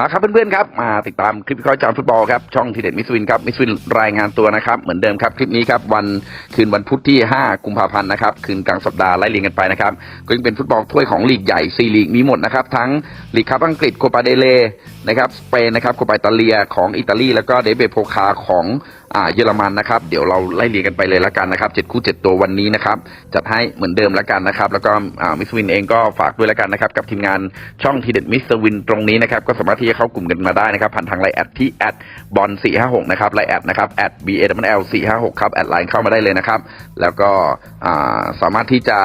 มาครับเพื่อนๆครับมาติดตามคลิปวิเคราะห์จานฟุตบอลครับช่องทีเด็ดมิสวินครับมิสวินรายงานตัวนะครับเหมือนเดิมครับคลิปนี้ครับวันคืนวันพุธที่ 5 กุมภาพันธ์นะครับคืนกลางสัปดาห์ไล่เรียงกันไปนะครับก็ยังเป็นฟุตบอลถ้วยของลีกใหญ่ซีลีกมีหมดนะครับทั้งลีกคับอังกฤษโคปาเดเลนะครับสเปนนะครับโคปาอิตาเลียของอิตาลีแล้วก็เดเบโพคาของ อ่าเยอรมันนะครับ เดี๋ยวเราไล่เรียงกันไปเลยละกันนะครับเจ็ดคู่เจ็ดตัววันนี้นะครับ จัดให้เหมือนเดิมละกันนะครับ แล้วก็อ่ามิสวินเองก็ฝากด้วยละกันนะครับ กับทีมงานช่องทีเด็ดมิสวินตรงนี้นะครับ ก็สามารถที่จะเข้ากลุ่มกันมาได้นะครับ ผ่านทางไลน์แอดที่แอดบอลสี่ห้าหกนะครับไลน์แอดนะครับแอดบีเอ l สี่ห้าหกครับแอดไลน์เข้ามาได้เลยนะครับ แล้วก็อ่าสามารถที่จะ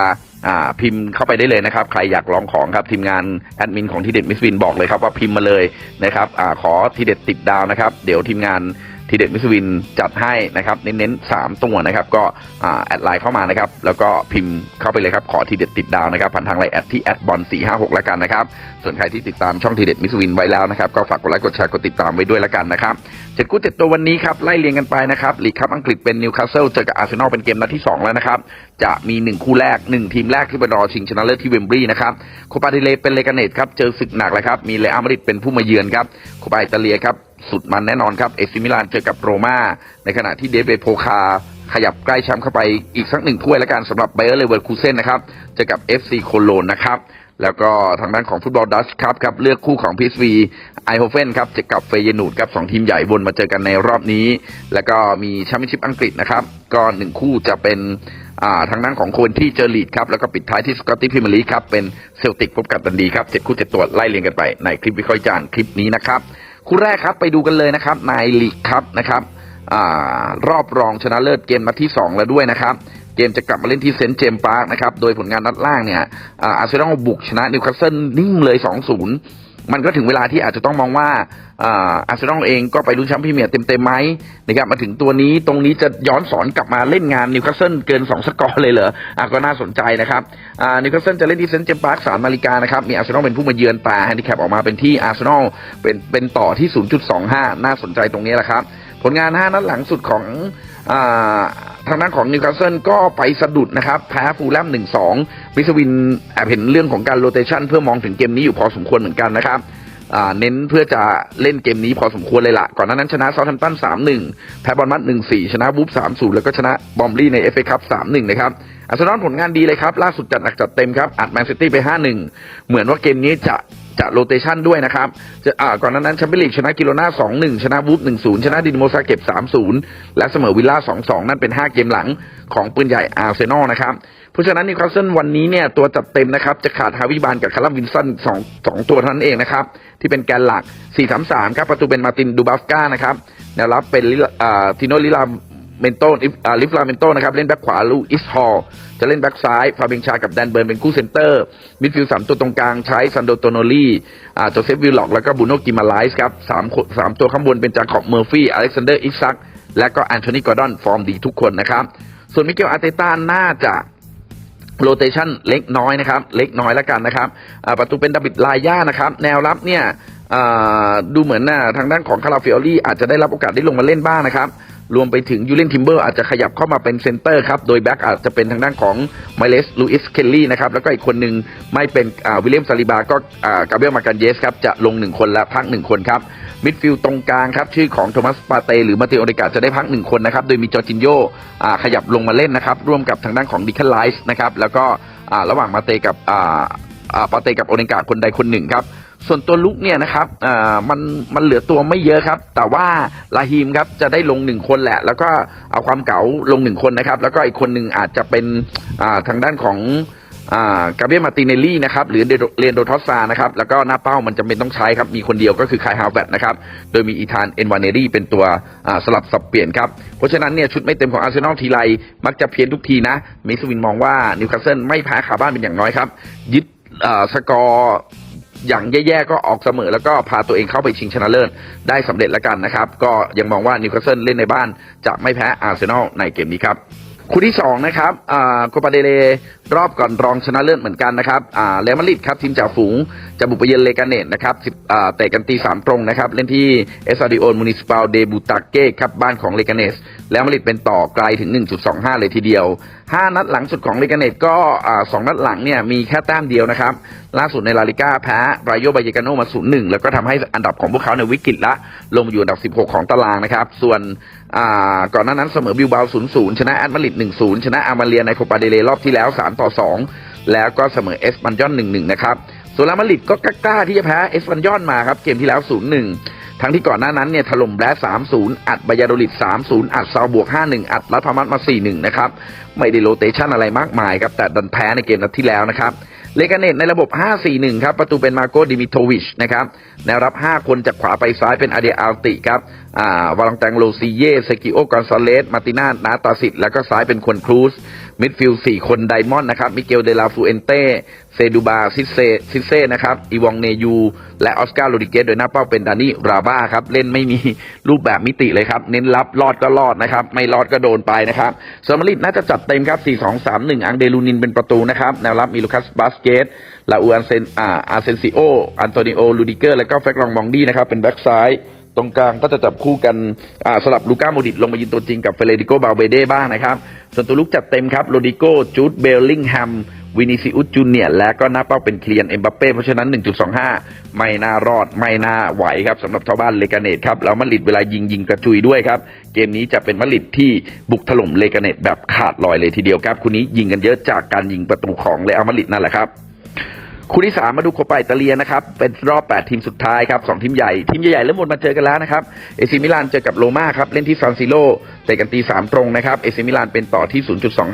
อ่าพิมพ์เข้าไปได้เลยนะครับ ใครอยากลองของครับทีมงานแอดมินของทีเด็ดมิสวินบอกเลยครับว่าพิมพ์มาเลยนะครับอาขอทีเด็ดติดดาวนะครับ เดี๋ยวทีมงาน ทีเด็ดมิสวินจัดให้นะครับเน้นๆสามตัวนะครับ ก็แอดไลน์เข้ามานะครับ แล้วก็พิมพ์เข้าไปเลยครับ ขอทีเด็ดติดดาวนะครับผ่านทางไลน์แอดที่แอดบอลสี่ห้าหกแล้วกันนะครับ ส่วนใครที่ติดตามช่องทีเด็ดมิสวินไว้แล้วนะครับ ก็ฝากกดไลค์กดแชร์กดติดตามไว้ด้วยแล้วกันนะครับเจ็ดกู้เจ็ดตัววันนี้ครับไล่เรียงกันไปนะครับลีกคัพอังกฤษเป็นนิวคาสเซิลเจอกับอาร์เซนอลเป็นเกมนัดที่สองแล้วนะครับจะมีหนึ่งคู่แรกหนึ่งทีมแรกที่ไปรอชิงชนะเลิศที่เวมบรีนะครับโคปาเดเลเป็นเลกาเนตครับเจอศึกหนักเลยครับมีเลอามาริดเป็นผู้มาเยือนครับโคปาอิตาเลียครับ สุดมันแน่นอนครับ เอซิมิลานเจอกับโรม่าในขณะที่เดฟเบโพคา ขยับใกล้แชมป์เข้าไปอีกสักหนึ่งถ้วยแล้วกันสำหรับไบเออร์เลเวอร์คูเซนนะครับเจอกับ FC โคโลนนะครับแล้วก็ทางด้านของฟุตบอลดัชครับครับเลือกคู่ของพีซวีไอโฮเฟนครับเจอกับเฟยนูดครับสองทีมใหญ่วนมาเจอกันในรอบนี้ แล้วก็มีแชมเปี้ยนชิพอังกฤษนะครับก็หนึ่งคู่จะเป็นอ่าทางด้านของโคนที่เจอลีดครับแล้วก็ปิดท้ายที่สกอตตี้พรีเมียร์ลีครับเป็นเซลติกพบกับดันดีครับเจ็ดคู่เจ็ดตัวไล่เรียงกันไปในคลิปวิเคราะห์จารณ์คลิปนี้นะครับ คู่แรกครับไปดูกันเลยนะครับในลีกครับนะครับอรอบรองชนะเลิศเกมนัดที่ 2 แล้วด้วยนะครับ เกมจะกลับมาเล่นที่เซนต์เจมส์พาร์คนะครับ โดยผลงานนัดล่างเนี่ยอาอาร์เซนอลบุกชนะนิวคาสเซิลนิ่งเลย 2-0 มันก็ถึงเวลาที่อาจจะต้องมองว่าอาร์เซนอลเองก็ไปลุ้นแชมป์พรีเมียร์เต็มๆไหมนะครับมาถึงตัวนี้ตรงนี้จะย้อนสอนกลับมาเล่นงานนิวคาสเซิลเกิน 2 สกอร์เลยเหรออะก็น่าสนใจนะครับนิวคาสเซิลจะเล่นที่เซนต์เจมส์พาร์ค3นาฬิกานะครับมีอาร์เซนอลเป็นผู้มาเยือนแต่แฮนดิแคปออกมาเป็นที่อาร์เซนอลเป็นเป็นต่อที่ 0.25 น่าสนใจตรงนี้แหละครับผลงาน 5 นัดหลังสุดของ ทางด้านของนิวคาสเซิลก็ไปสะดุดนะครับ แพ้ฟูลแลม1-2มิสวินแอบเห็นเรื่องของการโรเตชันเพื่อมองถึงเกมนี้อยู่พอสมควรเหมือนกันนะครับเน้นเพื่อจะเล่นเกมนี้พอสมควรเลยล่ะ ก่อนหน้านั้นชนะเซาท์แฮมป์ตัน 3-1 แพ้บอลมัด 1-4 ชนะวูฟ3-0 แล้วก็ชนะบอมลี่ในเอฟเอคัพ3-1 นะครับอาร์เซนอลผลงานดีเลยครับ ล่าสุดจัดหนักจัดเต็มครับ อัดแมนซิตี้ไป 5-1 เหมือนว่าเกมนี้จะ จะโรเตชันด้วยนะครับจะอ่าก่อนหนานั้นแชมเปี้ยนลีกชนะกิโลนา2-1ชนะวูฟ1-0ชนะดินโมซาเก็บ3-0และเสมอวิลล่า2-2นั่นเป็น5เกมหลังของปืนใหญ่อาร์เซนอลนะครับเพราะฉะนั้นนิวคาสเซิลวันนี้เนี่ยตัวจัดเต็มนะครับจะขาดฮาวิบานกับคาร์ลวินสันสองสองตัวเท่านั้นเองนะครับที่เป็นแกนหลัก 4-3-3 ครับประตูเป็นมาตินดูบัฟก้านะครับแนวรับเป็นทิโนลิลา เมนโตลิฟลิฟลาเมนโตนะครับเล่นแบ็คขวาลูอิสฮอลจะเล่นแบ็คซ้ายฟาเบงชากับแดนเบิร์นเป็นคู่เซนเตอร์ มิดฟิลด์สามตัวตรงกลางใช้ซันโดโตโนลีอ่าโจเซฟวิลล็อกแล้วก็บูโนกิมาไลส์ครับสามสามตัวข้างบนเป็นจาคอบเมอร์ฟี่อเล็กซานเดอร์อิซักและก็แอนโทนีกอร์ดอนฟอร์มดีทุกคนนะครับ ส่วนมิเกลอาร์เตต้าน่าจะโรเตชันเล็กน้อยนะครับ เล็กน้อยแล้วกันนะครับประตูเป็นดาบิดลายย่านะครับ แนวรับเนี่ยดูเหมือนน่ะทางด้านของคาราฟิออลี่อาจจะได้รับโอกาสได้ลงมาเล่นบ้างนะครับ รวมไปถึงยูเลนทิมเบอร์อาจจะขยับเข้ามาเป็นเซนเตอร์ครับ โดยแบ็กอาจจะเป็นทางด้านของไมเลสลูอิสเคลลี่นะครับ แล้วก็อีกคนหนึ่งไม่เป็นวิลเลียมซาลิบา ก็กาเบรียลมากันเยสครับ จะลงหนึ่งคนและพักหนึ่งคนครับ มิดฟิลด์ตรงกลางครับ ชื่อของโทมัสปาเตหรือมาเตโอเดกาจะได้พักหนึ่งคนนะครับ โดยมีจอร์จินโยอ่ขยับลงมาเล่นนะครับ ร่วมกับทางด้านของดิคัลไลส์นะครับ แล้วก็ระหว่างมาเตกับปาเตกับโอเดกาคนใดคนหนึ่งครับ ส่วนตัวลุกเนี่ยนะครับอ่ามันมันเหลือตัวไม่เยอะครับ แต่ว่าลาฮิมครับจะได้ลงหนึ่งคนแหละ แล้วก็เอาความเก๋าลงหนึ่งคนนะครับ แล้วก็อีกคนหนึ่งอาจจะเป็นอ่าทางด้านของอ่ากาเบรียลมาติเนลลี่นะครับหรือเรนโดทอสซานะครับแล้วก็หน้าเป้ามันจำเป็นต้องใช้ครับ มีคนเดียวก็คือคายฮาวเวตนะครับโดยมีอีธานเอ็นวานเนรี่เป็นตัวสลับสับเปลี่ยนครับ เพราะฉะนั้นเนี่ยชุดไม่เต็มของอาร์เซนอลทีไรมักจะเพี้ยนทุกทีนะมิสวินมองว่านิวคาสเซิลไม่แพ้ขาบ้านเป็นอย่างน้อยครับ ยึดสกอร์ อย่างแย่ๆก็ออกเสมอแล้วก็พาตัวเองเข้าไปชิงชนะเลิศได้สำเร็จแล้วกันนะครับ ก็ยังมองว่านิวคาสเซิลเล่นในบ้านจะไม่แพ้อาร์เซนอลในเกมนี้ครับ คู่ที่สองนะครับอ่าโคปาเดเลรอบก่อนรองชนะเลิศเหมือนกันนะครับอ่าเรอัลมาดริดครับทีมจ่าฝูงจะบุกไปเยือนเลกาเนตนะครับสิบอ่าเตะกันตีสามตรงนะครับ เล่นที่เอสซาดิโอนมูนิสปาลเดบูตาเก้ครับบ้านของเลกาเนสแล้วมาดริดเป็นต่อไกลถึง 1.25 เลยทีเดียว 5 นัดหลังสุดของเลกาเนตก็อ่าสองนัดหลังเนี่ยมีแค่แต้มเดียวนะครับ ล่าสุดในลาลิก้าแพ้รายโยบายกาโนมา0-1แล้วก็ทำให้อันดับของพวกเขาในวิกฤตละลงอยู่อันดับ 16 ของตารางนะครับ ส่วน ก่อนหน้านั้นเสมอบิลบาโ0-0 ชนะแอตมาดริด1-0 ชนะอามาเลียในโคปาเดเลรอบที่แล้ว 3-2 แล้วก็เสมอเอสปันยอน1-1 นะครับส่วนลามาดริดก็กล้าที่จะแพ้เอสปันยอนมาครับ เกมที่แล้ว 0-1 ทั้งที่ก่อนหน้านั้นเนี่ยถล่มแบรส3-0อัดบายาโดลิด3-0อัดซาวบวก5-1อัดรัฐพามัดมา4-1นะครับ ไม่ได้โรเตชันอะไรมากมายครับ แต่ดันแพ้ในเกมนัดที่แล้วนะครับเลกาเนตในระบบ 5-4-1 ครับ ประตูเป็นมาโกดิมิโทวิชนะครับ แนวรับ 5 คนจากขวาไปซ้ายเป็นอาเดียอัลติครับ อ่าวาลังแตงโลซิเยเซกิโอกอนซาเลส มาตินานาตาสิตแล้วก็ซ้ายเป็นคนครูซมิดฟิลด์4คนไดมอนด์นะครับ มิเกลเดลาฟูเอนเต้เซดูบาซิเซซิเซ่นะครับ อีวองเนยู และออสการ์โรดิเกสโดยหน้าเป้าเป็นดานี่ราบ้าครับ เล่นไม่มีรูปแบบมิติเลยครับ เน้นรับรอดก็รอดนะครับ ไม่รอดก็โดนไปนะครับสมาริดน่าจะจัดเต็มครับ 4-2-3-1 อังเดลูนินเป็นประตูนะครับ แนวรับมีลูคัสบาสเกตลาอูอันเซนอ่าอาเซนซิโอ อันโตนิโอลูดิเกอร์ แล้วก็แฟกลองมองดี้นะครับ เป็นแบ็กซ้าย ตรงกลางก็จะจับคู่กันสลับลูก้าโมดิตลงมายิงตัวจริงกับเฟเดริโกบาเบเด้บ้างนะครับ ส่วนตัวลุกจัดเต็มครับโรดิโกจูดเบลลิงแฮมวินิซิอุสจูเนียร์และก็หน้าเป้าเป็นเคลียนเอ็มบัปเป้เพราะฉะนั้น 1.25 ไม่น่ารอดไม่น่าไหวครับสำหรับชาวบ้านเลกาเนตครับแล้วมาดริดเวลายิงยิงกระจุยด้วยครับ เกมนี้จะเป็นมาดริดที่บุกถล่มเลกาเนตแบบขาดลอยเลยทีเดียวครับ คู่นี้ยิงกันเยอะจากการยิงประตูของเรอัลมาดริดนั่นแหละครับ คู่ที่สามมาดูโคปาอิตาเลียนะครับ เป็นรอบ 8 ทีมสุดท้ายครับสองทีมใหญ่ ทีมใหญ่ๆเริ่มหมดมาเจอกันแล้วนะครับเอซิมิลานเจอกับโรม่าครับ เล่นที่ซานซิโรเตะกันตี3ตรงนะครับเอซิมิลานเป็นต่อที่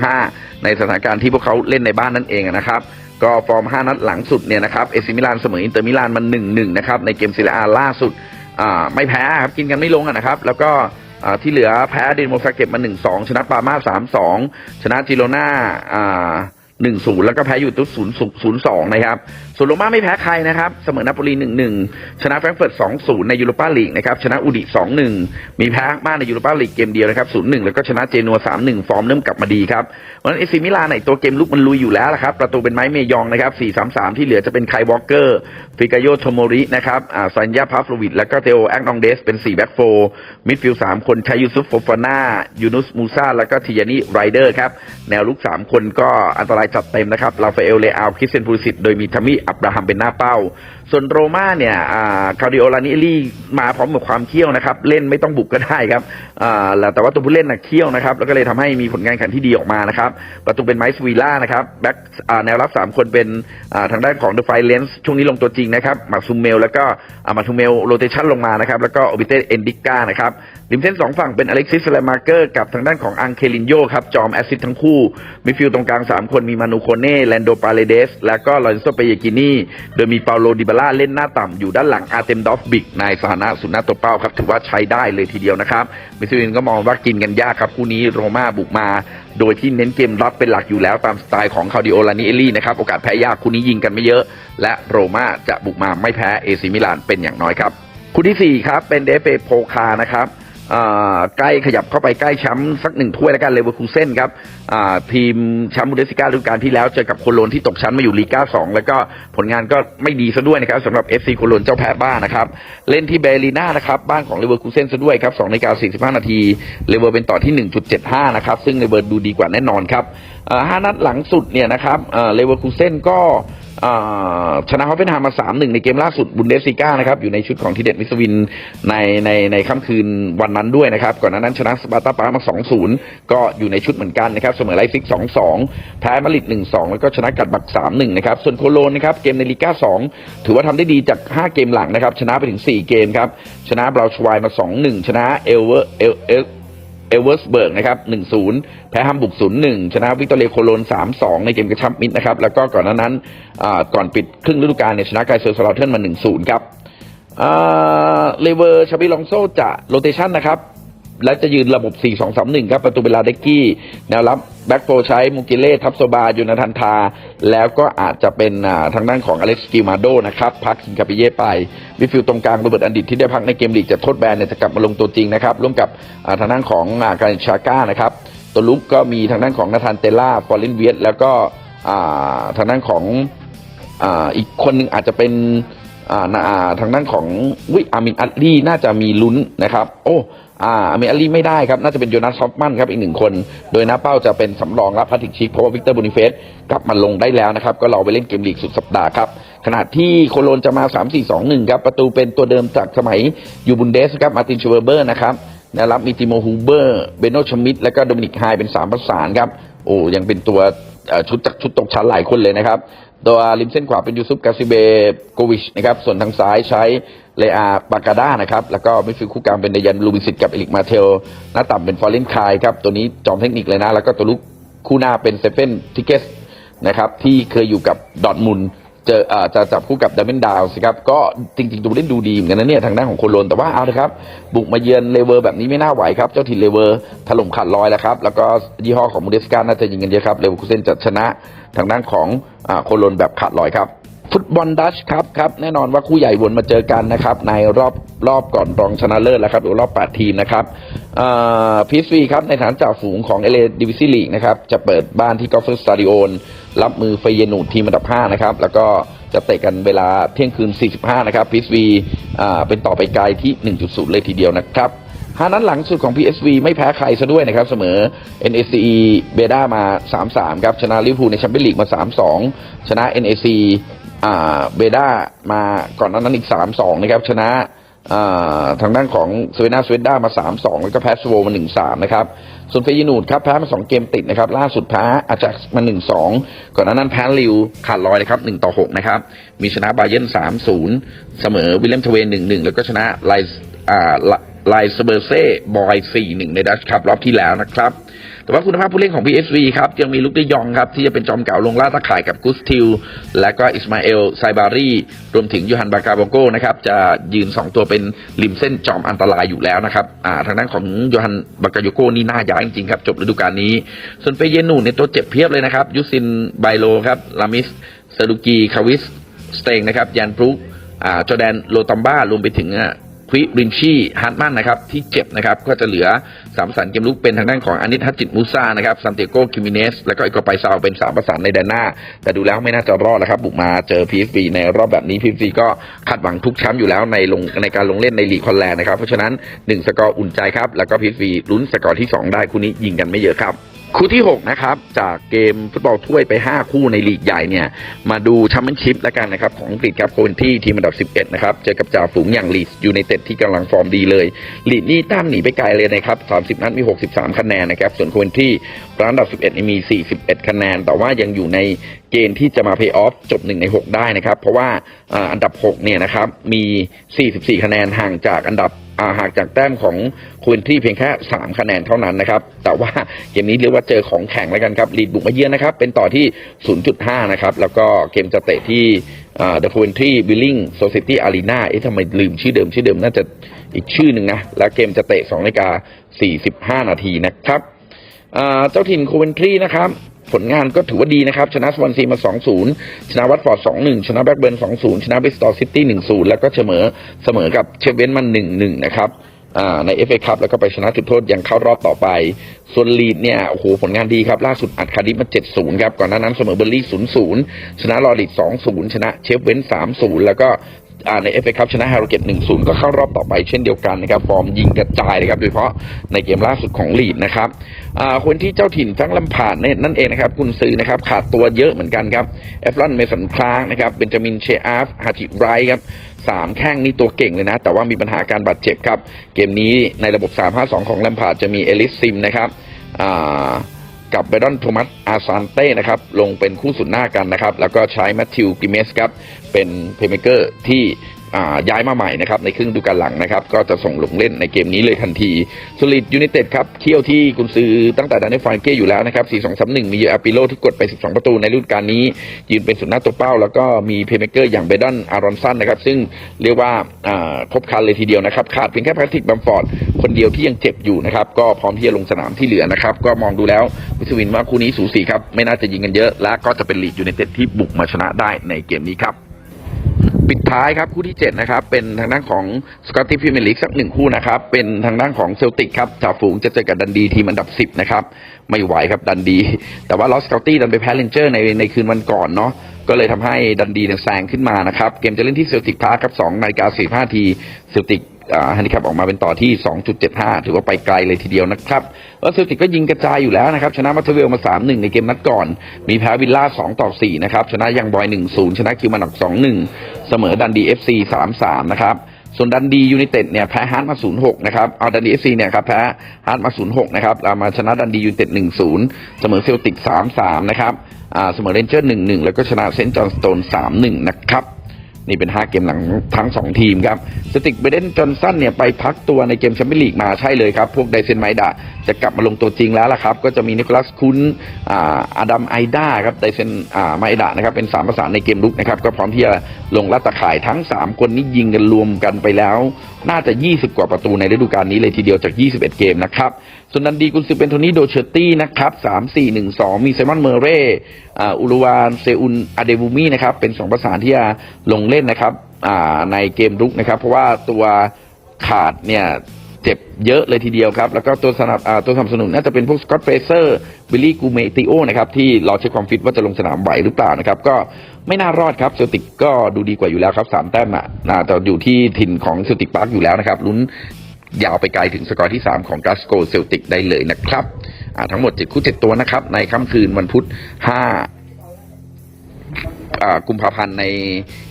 0.25 ในสถานการณ์ที่พวกเขาเล่นในบ้านนั่นเองนะครับก็ฟอร์ม 5 นัดหลังสุดเนี่ยนะครับเอซิมิลานเสมออินเตอร์มิลานมัน1-1นะครับในเกมซีเรียล่าสุดไม่แพ้ครับกินกันไม่ลงนะครับ แล้วก็ที่เหลือแพ้เดนโมซาเก็บมา 1-2 ชนะปามา3-2 ชนะจิโรนา่า หนึ่งศูนย์แล้วก็แพ้อยู่ตุ๊ศูนย์ศูนย์สองนะครับ ส่วนโรม่าไม่แพ้ใครนะครับ เสมอนาโปลีหนึ่งหนึ่งชนะแฟรงก์เฟิร์ตสองศูนย์ในยูโรปาลีกนะครับ ชนะอูดิสองหนึ่งมีแพ้มากในยูโรปาลีกเกมเดียวนะครับศูนย์หนึ่งแล้วก็ชนะเจนัวสามหนึ่งฟอร์มเริ่มกลับมาดีครับเพราะฉะนั้นเอซิมิลานในตัวเกมลุกมันลุยอยู่แล้วละครับ ประตูเป็นไม้เมยองนะครับสี่สามสามที่เหลือจะเป็นไควอลเกอร์ฟิกาโยโทโมรินะครับอ่าซันยาพาฟโลวิดแล้วก็เทโอแอกนองเดสเป็นสี่แบ็กโฟมิดฟิลด์สามคนชัยยูซุฟโฟฟาน่ายูนุสมูซาแล้วก็ทิยานีไรเดอร์ครับแนวลุกสามคนก็อันตรายจัดเต็มนะครับลาฟาเอลเลอาคริสเซนพูลิสิตโดยมีทามิอับราฮัมเป็นหน้าเป้า ส่วนโรม่าเนี่ยอ่าคาริโอลานิเอลี่มาพร้อมกับความเขี้ยวนะครับ เล่นไม่ต้องบุกก็ได้ครับแล้วแต่ว่าตัวผู้เล่นน่ะเขี้ยวนะครับ แล้วก็เลยทำให้มีผลงานแข่งที่ดีออกมานะครับ ประตูเป็นไมซ์วีล่านะครับแบ็คอ่าแนวรับ 3 คนเป็นทางด้านของเดอะไฟเลนส์ช่วงนี้ลงตัวจริงนะครับมาซูเมลแล้วก็อ่ามาซูเมลโรเตชันลงมานะครับแล้วก็โอบิเตเอนดิก้านะครับ ริมเส้นสองฝั่งเป็นอเล็กซิสแลมาร์เกอร์กับทางด้านของอังเคลินโยครับ จอมแอซิสต์ทั้งคู่มิดฟิลด์ตรงกลางสามคนมีมานูโคเน่แลนโดปาเลเดส แล้วก็ลอเรนโซเปเยกินี่ โดยมีเปาโลดิบาล่าเล่นหน้าต่ำอยู่ด้านหลังอาร์เตมดอฟบิกในสถานะสุน้าตัวเป้าครับ ถือว่าใช้ได้เลยทีเดียวนะครับมิสลินก็มองว่ากินกันยากครับคู่นี้โรม่าบุกมา โดยที่เน้นเกมรับเป็นหลักอยู่แล้วตามสไตล์ของคาดิโอลานิเอลี่นะครับโอกาสแพ้ยากคู่นี้ยิงกันไม่เยอะ และโรม่าจะบุกมาไม่แพ้เอซิมิลานเป็นอย่างน้อยครับคู่ที่4ครับเป็นเดฟเฟโพคานะครับ ใกล้ขยับเข้าไปใกล้แชมป์สักหนึ่งถ้วยแล้วกันเลเวอร์คูเซ่นครับทีมแชมป์บูเดสิก้าฤดูกาลที่แล้วเจอกับโคโลนที่ตกชั้นมาอยู่ลีก้าสองแล้วก็ผลงานก็ไม่ดีซะด้วยนะครับสำหรับ FC โคโลนเจ้าแพ้บ้านนะครับ เล่นที่เบลีน่านะครับบ้านของเลเวอร์คูเซ่นซะด้วยครับ2นาฬิกา45นาทีเลเวอร์เป็นต่อที่1.75นะครับซึ่งเลเวอร์ดูดีกว่าแน่นอนครับห้านัดหลังสุดเนี่ยนะครับเลเวอร์คูเซ่นก็ ชนะฮอฟเฟนไฮม์มา3-1ในเกมล่าสุดบุนเดสซิก้านะครับอยู่ในชุดของทีเด็ดมิสวินในในในค่ำคืนวันนั้นด้วยนะครับ ก่อนหน้านั้นชนะสปาร์ตาปามา2-0ก็อยู่ในชุดเหมือนกันนะครับ เสมอไลซิก2-2แพ้มาดริด1-2แล้วก็ชนะกัดบัก3-1นะครับ ส่วนโคโลนนะครับ เกมในลีก้า2ถือว่าทำได้ดีจาก5เกมหลังนะครับ ชนะไปถึง4เกมครับ ชนะบราวชวายมา2-1ชนะเอลเวอร์เอเอล เอเวอร์สเบิร์กนะครับ1-0แพ้ฮัมบุก0-1ชนะวิกตอเรียโคโลน3-2ในเกมกระชับมิตรนะครับ แล้วก็ก่อนหน้านั้นก่อนปิดครึ่งฤดูกาลเนี่ยชนะไกเซอร์สลาเทิร์นมา1-0ครับเลเวอร์ชาบิลองโซจะโรเตชันนะครับ และจะยืนระบบ 4-2-3-1 ครับประตูเวลาเด็กกี้ แนวรับแบ็กโฟใช้มูกิเล่ทับโซบายูนาทันทา แล้วก็อาจจะเป็นทางด้านของอเล็กซ์กิลมาโดนะครับ พักคิงคาปิเย่ไปมิฟิลตรงกลางโรเบิร์ตอันดิตที่ได้พักในเกมลีกจากโทษแบนเนี่ยจะกลับมาลงตัวจริงนะครับ ร่วมกับทางด้านของอาการชาก้านะครับตัวลุกก็มีทางด้านของนาธานเตล่าฟอร์เรนเวียตแล้วก็ทางด้านของอีกคนหนึ่งอาจจะเป็นทางด้านของวิอามินอัลลีน่าจะมีลุ้นนะครับ โอ้ อ่าอามินอัลลีไม่ได้ครับ น่าจะเป็นโยนัสซอฟมันครับอีกหนึ่งคน โดยน้าเป้าจะเป็นสำรองรับพาติกชิกเพราะว่าวิกเตอร์บูนิเฟสกลับมาลงได้แล้วนะครับ ก็รอไปเล่นเกมลีกสุดสัปดาห์ครับ ขณะที่โคโลนจะมา 3-4-2-1 ครับ ประตูเป็นตัวเดิมจากสมัยยูบุนเดสครับมาตินชูเวอร์เบอร์นะครับนะครับมีติโมฮูเบอร์เบโนชมิดและก็โดมินิกไฮเป็นสามประสานครับโอ้ยังเป็นตัวชุดจากชุดตกชั้นหลายคนเลยนะครับตัวริมเส้นขวาเป็นยูซุปกาซิเบโกวิชนะครับส่วนทางซ้ายใช้ เลอาปากาด้านะครับ แล้วก็มิดฟิลด์คู่กลางเป็นเดยันลูบิสิตกับเอลิกมาเทล หน้าต่ำเป็นฟอร์เรนคายครับ ตัวนี้จอมเทคนิคเลยนะ แล้วก็ตัวลุกคู่หน้าเป็นเซเฟนทิเกสนะครับที่เคยอยู่กับดอทมุนเจอเอ่อจะจับคู่กับดัมเบนดาวสิครับ ก็จริงๆดูเล่นดูดีเหมือนกันนะเนี่ยทางด้านของโคโลนแต่ว่าเอาละครับ บุกมาเยือนเลเวอร์แบบนี้ไม่น่าไหวครับ เจ้าถิ่นเลเวอร์ถล่มขาดลอยแล้วครับ แล้วก็ยี่ห้อของมูเดสกาน่าจะยิงกันเยอะครับเลเวอร์คูเซนจะชนะทางด้านของอโคโลนแบบขาดลอยครับ ฟุตบอลดัชครับครับแน่นอนว่าคู่ใหญ่วนมาเจอกันนะครับ ในรอบรอบก่อนรองชนะเลิศแล้วครับหรือรอบ 8 ทีมนะครับพีซีครับในฐานจ่าฝูงของเอเลดิวิซีลีกนะครับจะเปิดบ้านที่กอล์ฟสตาดิโอนรับมือเฟเยนูดทีมอันดับ 5 นะครับ แล้วก็จะเตะกันเวลาเที่ยงคืน 45 นะครับพีซีเป็นต่อไปไกลที่ 1.0 เลยทีเดียวนะครับฮานั้นหลังสุดของ PSV ไม่แพ้ใครซะด้วยนะครับ เสมอ NAC เบด้ามา 3-3 ครับ ชนะลิเวอร์พูลในแชมเปี้ยนลีกมา 3-2 ชนะ NAC อ่า เบด้ามาก่อนหนานั้นอีก3-2นะครับ ชนะทางด้านของสเวนาสเวด้ามา3-2แล้วก็แพ้สโวมา1-3นะครับ ส่วนเฟยนูดครับแพ้มา2เกมติดนะครับ ล่าสุดแพ้อาจากมา1-2ก่อนหน้านั้นแพ้ลิวขาดลอยนะครับ1-6นะครับ มีชนะบาเยร์น3-0เสมอวิลเลมทเวน1-1แล้วก็ชนะไลส์ไลส์เบอร์เซ่บอย4-1ในดัชคัพรอบที่แล้วนะครับ แต่ว่าคุณภาพผู้เล่นของ PSV ครับยังมีลุกได้ยองครับที่จะเป็นจอมเก่าลงล่าตะข่ายกับกุสติลและก็อิสมาเอลไซบารีรวมถึงยูฮันบากาโบโกนะครับจะยืน 2 ตัวเป็นริมเส้นจอมอันตรายอยู่แล้วนะครับอ่าทางด้านของยูฮันบากาโยโกนี่น่าย้ายจริงๆครับจบฤดูกาลนี้ ส่วนเฟเยนูนในยตัวเจ็บเพียบเลยนะครับยูซินไบโลครับลามิสเซรุกีคาวิสสเตงนะครับยันปรุกอ่าจอแดนโลตัมบ้ารวมไปถึง ควิรินชีฮาร์ดมันนะครับที่เจ็บนะครับก็จะเหลือสามประสานเกมลุกเป็นทางด้านของอานิตฮัจจิตมูซานะครับซันเตโกคิมิเนสแล้วก็อีกไปซาวเป็นสามประสานในแดนหน้า แต่ดูแล้วไม่น่าจะรอดแล้วครับบุกมาเจอ PSV ในรอบแบบนี้ PSV ก็คาดหวังทุกแชมป์อยู่แล้วในลงในการลงเล่นในลีกคอนแลนด์นะครับเพราะฉะนั้น1สกอร์อุ่นใจครับแล้วก็ PSV ลุ้นสกอร์ที่2ได้คู่นี้ยิงกันไม่เยอะครับ คู่ที่ 6 นะครับ จากเกมฟุตบอลถ้วยไป 5 คู่ในลีกใหญ่เนี่ย มาดูแชมเปี้ยนชิพแล้วกันนะครับ ของอังกฤษครับโคเวนที่ทีมอันดับ 11 นะครับ เจอกับจ่าฝูงอย่างลีดยูไนเต็ดที่กำลังฟอร์มดีเลยลีดนี่ตั้มหนีไปไกลเลยนะครับ 30 นัดมี 63 คะแนนนะครับ ส่วนโคเวนที่อันดับ 11นี่มี 41 คะแนน แต่ว่ายังอยู่ในเกณฑ์ที่จะมาเพย์ออฟจบ 1 ใน 6 ได้นะครับ เพราะว่าอันดับ 6 เนี่ยนะครับ มี 44 คะแนนห่างจากอันดับ หากจากแต้มของคุนที่เพียงแค่ 3 คะแนนเท่านั้นนะครับ แต่ว่าเกมนี้เรียกว่าเจอของแข็งแล้วกันครับลีดบุกมาเยือนนะครับ เป็นต่อที่ 0.5 นะครับ แล้วก็เกมจะเตะที่เดอะควนทรีบิลลิงโซซิตี้อารีนาเอ๊ะทำไมลืมชื่อเดิมชื่อเดิมน่าจะอีกชื่อหนึ่งนะ แล้วเกมจะเตะ2นาฬิกา45 นาทีนะครับเจ้าถิ่นโคเวนทรีนะครับ ผลงานก็ถือว่าดีนะครับ ชนะสวอนซีมา 2-0 ชนะวัตฟอร์ด 2-1 ชนะแบ็กเบิร์น 2-0 ชนะบิสตอลซิตี้ 1-0 แล้วก็เสมอเสมอกับเชฟเวนมัน 1-1 นะครับในเอฟเอคัพแล้วก็ไปชนะจุดโทษยังเข้ารอบต่อไป ส่วนลีดเนี่ยโอ้โหผลงานดีครับ ล่าสุดอัดคาร์ดิฟมา 7-0 ครับ ก่อนหน้านั้นเสมอเบอร์ลี่ 0-0 ชนะลอริด2-0 ชนะเชฟเวน3-0 แล้วก็ ในเอฟเอคัพชนะฮาร์โรเกต1-0ก็เข้ารอบต่อไปเช่นเดียวกันนะครับ ฟอร์มยิงกระจายเลยครับ โดยเฉพาะในเกมล่าสุดของลีดนะครับคนที่เจ้าถิ่นทั้งลำผาดเนี่ยนั่นเองนะครับกุนซือนะครับขาดตัวเยอะเหมือนกันครับเอฟรอนเมสันคลางนะครับเบนจามินเชอาฟฮาจิไรท์ครับสามแข้งนี่ตัวเก่งเลยนะ แต่ว่ามีปัญหาการบาดเจ็บครับ เกมนี้ในระบบ 3-5-2 ของลำผาดจะมีเอลิสซิมนะครับอ่า กับเบรอนโทมัสอาซานเต้นะครับลงเป็นคู่สุดหน้ากันนะครับ แล้วก็ใช้แมทธิวกิเมสครับเป็นเพย์เมเกอร์ที่ ย้ายมาใหม่นะครับในครึ่งดูกาลหลังนะครับก็จะส่งลงเล่นในเกมนี้เลยทันทีสลิดยูไนเต็ดครับเคี่ยวที่กุนซือตั้งแต่ดานเนฟานเก้อยู่แล้วนะครับ 4 2 3 1 มีเยอาปิโลที่กดไป 12 ประตูในฤดูกาลนี้ ยืนเป็นสุดหน้าตัวเป้า แล้วก็มีเพย์เมเกอร์อย่างเบดอนอารอนสันนะครับซึ่งเรียกว่าครบคันเลยทีเดียวนะครับขาดเพียงแค่แพทริกบัมฟอร์ดคนเดียวที่ยังเจ็บอยู่นะครับก็พร้อมที่จะลงสนามที่เหลือนะครับก็มองดูแล้ววิสวินว่าคู่นี้สูสีครับไม่น่าจะยิงกันเยอะและก็จะเป็นลีดยูไนเต็ดที่บุกมาชนะได้ในเกมนี้ครับ ปิดท้ายครับคู่ที่ 7 นะครับ เป็นทางด้านของสกอตติพรีเมียร์ลีกสักหนึ่งคู่นะครับ เป็นทางด้านของเซลติกครับจ่าฝูงจะเจอกับดันดีทีมอันดับ 10 นะครับ ไม่ไหวครับดันดี แต่ว่าลอสเกลตี้ดันไปแพ้เลนเจอร์ในในคืนวันก่อนเนาะก็เลยทำให้ดันดีเนี่ยแซงขึ้นมานะครับ เกมจะเล่นที่เซลติกพาร์คครับสองนาฬิกาสี่ทีเซลติก ฮันดิแคปออกมาเป็นต่อที่ 2.75 ถือว่าไปไกลเลยทีเดียวนะครับแล้วเซลติกก็ยิงกระจายอยู่แล้วนะครับ ชนะมัตเทอเวลมา 3-1 ในเกมนัดก่อน มีแพ้วิลล่า 2 ต่อ 4 นะครับ ชนะยังบอย 1-0 ชนะคิวมันอก 2-1 เสมอดันดี FC 3-3 นะครับส่วนดันดียูไนเต็ดเนี่ยแพ้ฮาร์ดมา 0-6 นะครับ เอาดันดีเอฟซีเนี่ยครับแพ้ฮาร์ดมา 0-6 นะครับเรามาชนะดันดียูไนเต็ด 1-0 เสมอเซลติก 3-3 นะครับอ่าเสมอเรนเจอร์ 1-1 แล้วก็ชนะเซนต์จอห์นสโตน 3-1 นะครับ นี่เป็น 5 เกมหลังทั้ง 2 ทีมครับสติกเบเดนจอนสันเนี่ยไปพักตัวในเกมแชมเปี้ยนลีกมาใช่เลยครับ พวกไดเซนไมดา จะกลับมาลงตัวจริงแล้วล่ะครับ ก็จะมีนิโคลัสคุนอาอดัมไอดาครับไดเซนอ่าไมดานะครับเป็นสามประสานในเกมลุกนะครับ ก็พร้อมที่จะลงลัดตะข่ายทั้ง 3 คนนี้ยิงกันรวมกันไปแล้ว น่าจะ 20 กว่าประตูในฤดูกาลนี้เลยทีเดียวจาก 21 เกมนะครับส่วนนันดีกุนซือเป็นโทนี่โดเชอร์ตี้นะครับ3 4 1 2มีไซมอนเมอร์เร่อ่าอุรุวานเซอุนอาเดบูมีนะครับเป็นสองประสานที่จะลงเล่นนะครับในเกมรุกนะครับ เพราะว่าตัวขาดเนี่ย เจ็บเยอะเลยทีเดียวครับ แล้วก็ตัวสนับตัวสนับสนุนน่าจะเป็นพวกสกอตเฟเซอร์บิลลี่กูเมติโอนะครับที่รอเช็คความฟิตว่าจะลงสนามไหวหรือเปล่านะครับ ก็ไม่น่ารอดครับเซลติกก็ดูดีกว่าอยู่แล้วครับสามแต้มอะน่าจะอยู่ที่ถิ่นของเซลติกพาร์คอยู่แล้วนะครับลุ้นยาวไปไกลถึงสกอร์ที่ 3 ของกาสโกเซลติกได้เลยนะครับทั้งหมด7คู่7ตัวนะครับในค่ำคืนวันพุธ5อ่า กุมภาพันธ์ใน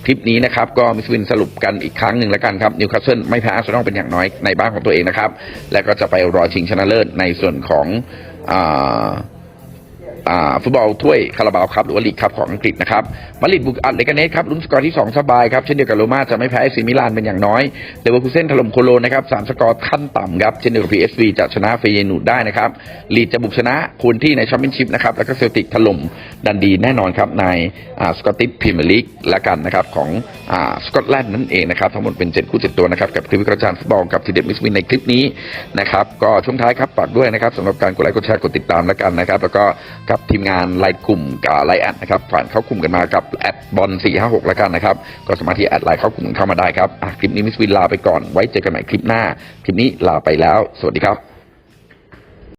คลิปนี้นะครับ ก็มิสวินสรุปกันอีกครั้งหนึ่งแล้วกันครับนิวคาสเซิลไม่แพ้อาร์เซนอลเป็นอย่างน้อยในบ้านของตัวเองนะครับ และก็จะไปรอชิงชนะเลิศในส่วนของอ ฟุตบอลถ้วยคาราบาวครับหรือว่าลีกคัพของอังกฤษนะครับมาดริดบุกอัดเลกาเนสครับลุ้นสกอร์ที่ 2 สบายครับ เช่นเดียวกับโรม่าจะไม่แพ้ซีมิลานเป็นอย่างน้อยเลเวอร์คูเซ่นถล่มโคโลนะครับสามสกอร์ขั้นต่ำครับ เช่นเดียวกับพีเอสวีจะชนะเฟเยนูดได้นะครับลีดจะบุกชนะคูนที่ในแชมเปี้ยนชิพนะครับแล้วก็เซลติกถล่มดันดีแน่นอนครับในสกอตติชพรีเมียร์ลีกละกันนะครับของสกอตแลนด์นั่นเองนะครับทั้งหมดเป็น 7 คู่7ตัวนะครับกับคลิปวิจารณ์ฟุตบอลกับทีเด็ดมิสวินในคลิปนี้นะครับก็ช่วงท้ายครับฝากด้วยนะครับสำหรับการกดไลค์กดแชร์กดติดตามล้วกันนะครับแล้วก็กับทีมงานไลน์กลุ่มกับไลน์แอดนะครับผ่านเข้ากลุ่มกันมากับแอดบอลสี่ห้าหกแล้วกันนะครับก็สามารถที่แอดไลน์เข้ากลุ่มเข้ามาได้ครับอะคลิปนี้มิสวินลาไปก่อนไว้เจอกันใหม่คลิปหน้าคลิปนี้ลาไปแล้ว สวัสดีครับ